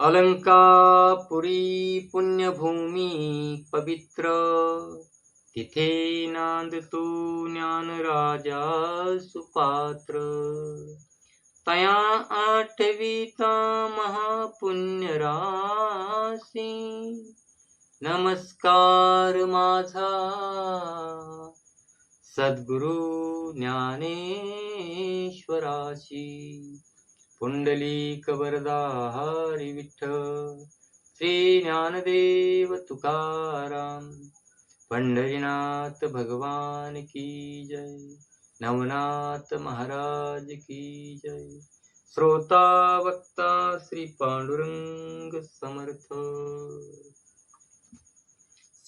अलंकापुरी पुण्यभूमी पवित्र। तिथे नांदतो ज्ञानराजा सुपात्र। तया आठविता महापुण्य राशी नमस्कार माझा। सद्गुरु ज्ञानेश्वराशी। पुंडलीक वरदा विठ्ठल श्री ज्ञानदेव तुकाराम पंढरीनाथ भगवान की जय नवनाथ महाराज की जय श्रोता वक्ता श्री पांडुरंग समर्थ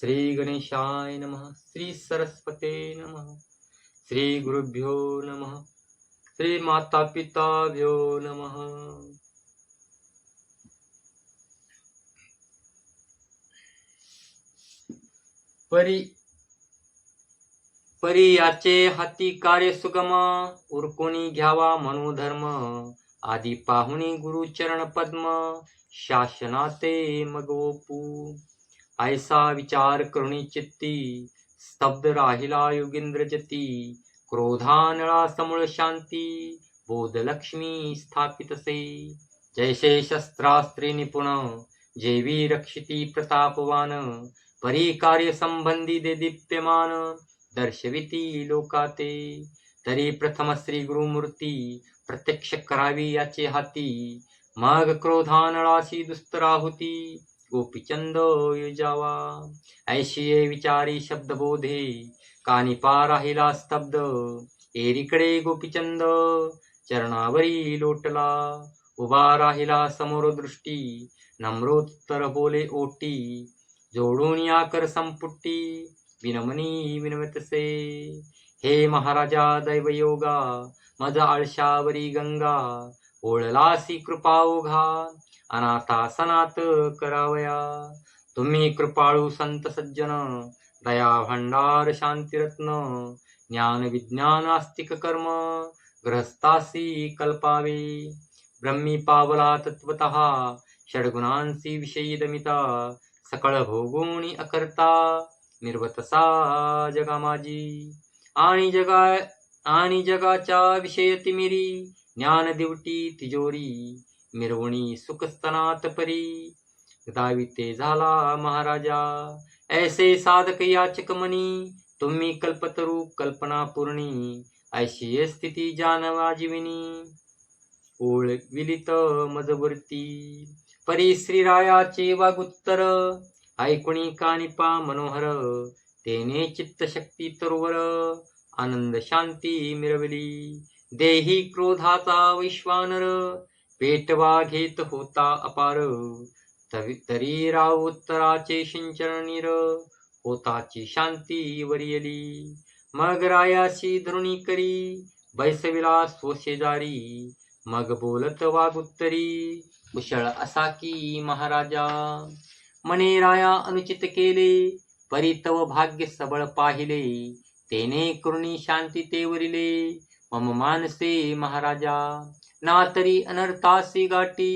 श्री गणेशाय नमः। श्री सरस्वते नमः। श्री गुरुभ्यो नमः। श्री माता पिताभ्यो नमः. परी परी याचे हाती कार्य सुगम उरकोणी घ्यावा मनोधर्म आदी पाहुणी गुरुचरण पद्म शासनाते मगोपू ऐसा विचार करुणी चित्ती स्तब्ध राहिला योगिंद्र जती क्रोधानळा समूळ शांती बोध लक्ष्मी स्थापितसे जैसे शस्त्रास्त्रे निपुण जेवी रक्षिती प्रतापवान परी कार्य संबंधी दे दीप्यमान दर्शविती लोकाते। तरी प्रथम श्री गुरुमूर्ती प्रत्यक्ष करावी याचे हाती मग क्रोधानळाशी दुस्तराहुती गोपीचंद युजावा ऐशिये विचारी शब्द बोधे कानी पार राहिला स्तब्ध। एरीकडे गोपीचंद चरणावरी लोटला। उभा राहिला समोर दृष्टी नम्रोत्तर बोले ओटी। जोडून याकर संपुट्टी विनमनी विनमतसे हे महाराजा दैवयोगा मज आळशावरी गंगा ओळलासी कृपा ओघा अनाथासनात करावया. तुम्ही कृपाळू संत सज्जन दया भंडार शांतिरत्न ज्ञान विज्ञान आस्तिक कर्म ग्रहस्थासी कल्पावे. ब्रह्मी पावला तत्वत षडगुणांसी विषयी दमिता सकळ भोगुणी अकर्ता निर्वतसा जगा माझी आणि जगा आणि जगाच्या विषय तिमिरी ज्ञान दिवटी तिजोरी मिरवणी सुखस्तनात परी। दाविते झाला महाराजा। ऐसे साधक याचक मनी। तुम्ही कल्पतरू कल्पना पूर्णी। ऐशी स्थिती जानवा जीविनी। ओळ विलित मजवृत्ती परी श्रीरायाचे वागुत्तर। ऐकुणी कानिपा मनोहर। तेने चित्तशक्ती तरुवर। आनंद शांती मिरवली। देही क्रोधाचा विश्वानर। पेटवा घेत होता अपार. तरी राव उत्तराचे सिंचन होताची शांती वरियली. मग रायाशी धरुणी करी बैसविला स्वशेजारी मग बोलत वागुत्तरी कुशळ असा की महाराजा. मने राया अनुचित केले परितव भाग्य सबळ पाहिले. तेने करुणी शांती ते वरिले. मम मानसे महाराजा. ना तरी अनर्थासी गाठी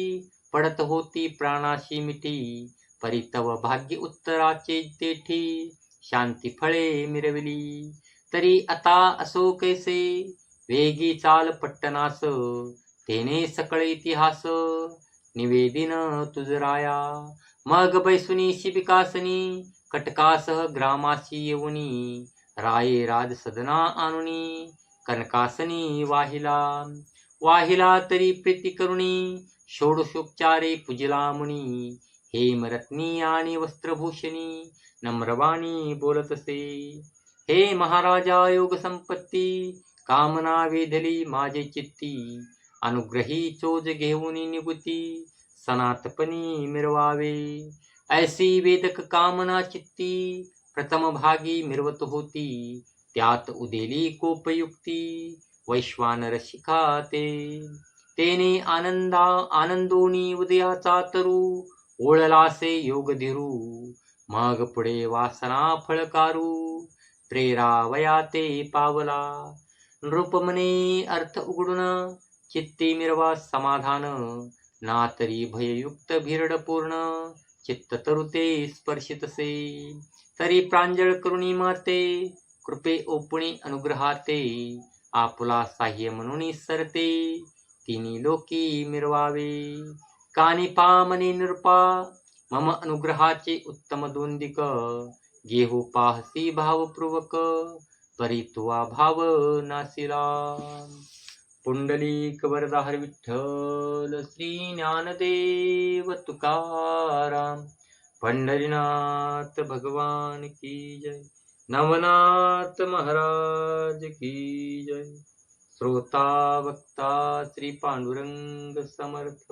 पडत होती प्राणाशी मिठी परितव भाग्य उत्तराचे तेठी शांती फळे मिरविली. तरी आता असो कैसे वेगी चाल पट्टनास तेने सकळ इतिहास निवेदिन तुजराया मग बैसुनी शिबिकासनी कटकासह ग्रामाशी येऊनी राये राज सदना आणुनी कनकासनी वाहिला. वाहिला तरी प्रीती करुणी षोडशोपचारे पूजिला मुनी हेमरत्नी आणि वस्त्रभूषणी नम्रवाणी बोलत असे. हे महाराजा योग संपत्ती कामना वेधली माझे चित्ती. अनुग्रही चोज घेऊन निगुती सनातपणी मिरवावे. ऐसी वेदक कामना चित्ती प्रथम भागी मिरवत होती त्यात उदेली कोपयुक्ती. वैश्वानर शिखाते तेने आनंदा आनंदोनी उदयाचा तरू ओळलासे योगधिरू। मग पुढे वासना फळकारू प्रेरावयाते पावला। नृपमने अर्थ उघडून चित्ते मिरवा समाधान। ना तरी भययुक्त भिरड पूर्ण चित्त तरुते स्पर्शितसे। तरी प्रांजळ करुणी माते कृपे ओपणी अनुग्रहाते। आपुला साह्य म्हणून सरते तिनी लोकी मिरवावे. कानी पामने नृपा मम अनुग्रहाचे उत्तम दोंदिक. गेहू पाहसी भावपूर्वक. परी तुवा भाव नासिला. पुंडलिक वरदाहर विठ्ठल. श्री ज्ञानदेव तुकाराम. पंढरीनाथ भगवान की जय. नवनाथ महाराज की जय। श्रोता वक्ता श्री पांडुरंग समर्थ।